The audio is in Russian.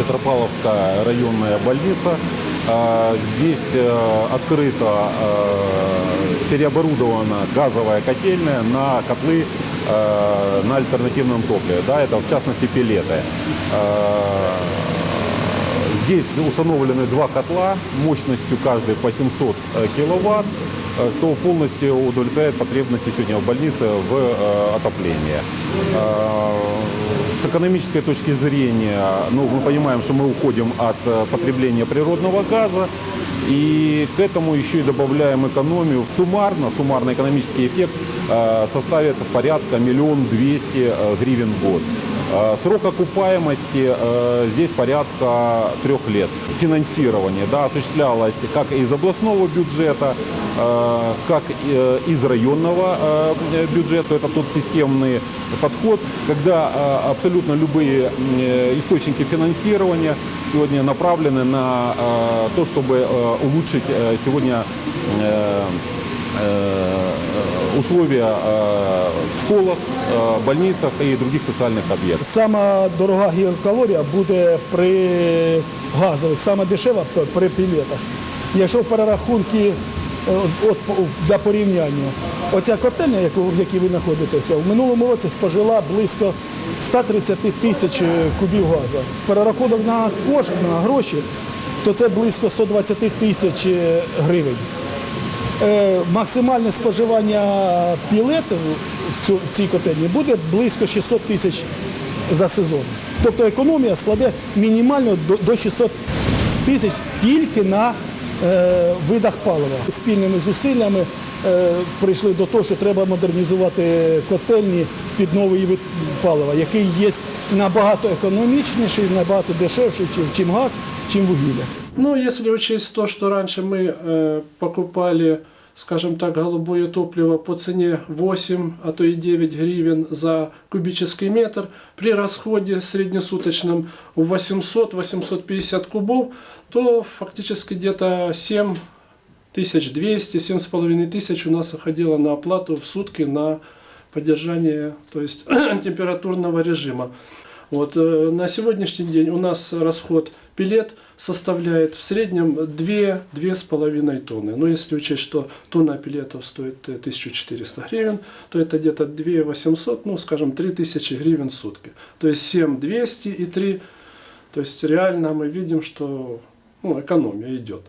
Петропавловская районная больница. А, Здесь э, открыто э, переоборудована газовая котельная на котлы э, на альтернативном топливе. Да, это в частности пилеты. А, Здесь установлены два котла мощностью каждый по 700 э, киловатт, что полностью удовлетворяет потребности сегодня в больнице в отоплении. С экономической точки зрения, ну, мы понимаем, что мы уходим от э, потребления природного газа, и к этому еще и добавляем экономию. Суммарно, суммарно экономический эффект э, составит порядка миллион двести э, гривен в год. Э, Срок окупаемости э, здесь порядка трех лет. Финансирование да, осуществлялось как из областного бюджета, э, как э, из районного бюджета. Это тот системный подход, когда абсолютно любые источники финансирования сегодня направлены на то, чтобы улучшить сегодня условия в школах, э, больницах и других социальных объектах. Сама дорога гігакалорія буде при газових, сама дешева п- при пілетах. Якщо в перерахунки е, от, по- для порівняння, оця котельня, яку, в якій ви знаходитеся, в минулому році спожила близько 130 тисяч кубів газу. Перерахунок на кошик, на гроші, то це близько 120 тисяч гривень. Е, максимальне споживання пілетів в, цій котельні буде близько 600 тисяч за сезон. Тобто економія складе мінімально до, до 600 тисяч тільки на е, видах палива. Спільними зусиллями е, прийшли до того, що треба модернізувати котельні під новий вид палива, який є набагато економічніший, набагато дешевший, чим газ, чим вугілля. Ну, если учесть то, что раньше мы э, покупали, скажем так, голубое топливо по цене 8, а то и 9 гривен за кубический метр, при расходе среднесуточном в 800-850 кубов, то фактически где-то 7 1200, 7,5 тысяч у нас уходило на оплату в сутки на поддержание то есть, температурного режима. Вот, э, на сегодняшний день у нас расход пилет составляет в среднем 2-2,5 тонны. Но если учесть, что тонна пилетов стоит э, 1400 гривен, то это где-то 2 800, ну скажем 3000 гривен в сутки. То есть 7 200 и 3. То есть реально мы видим, что ну, экономия идет.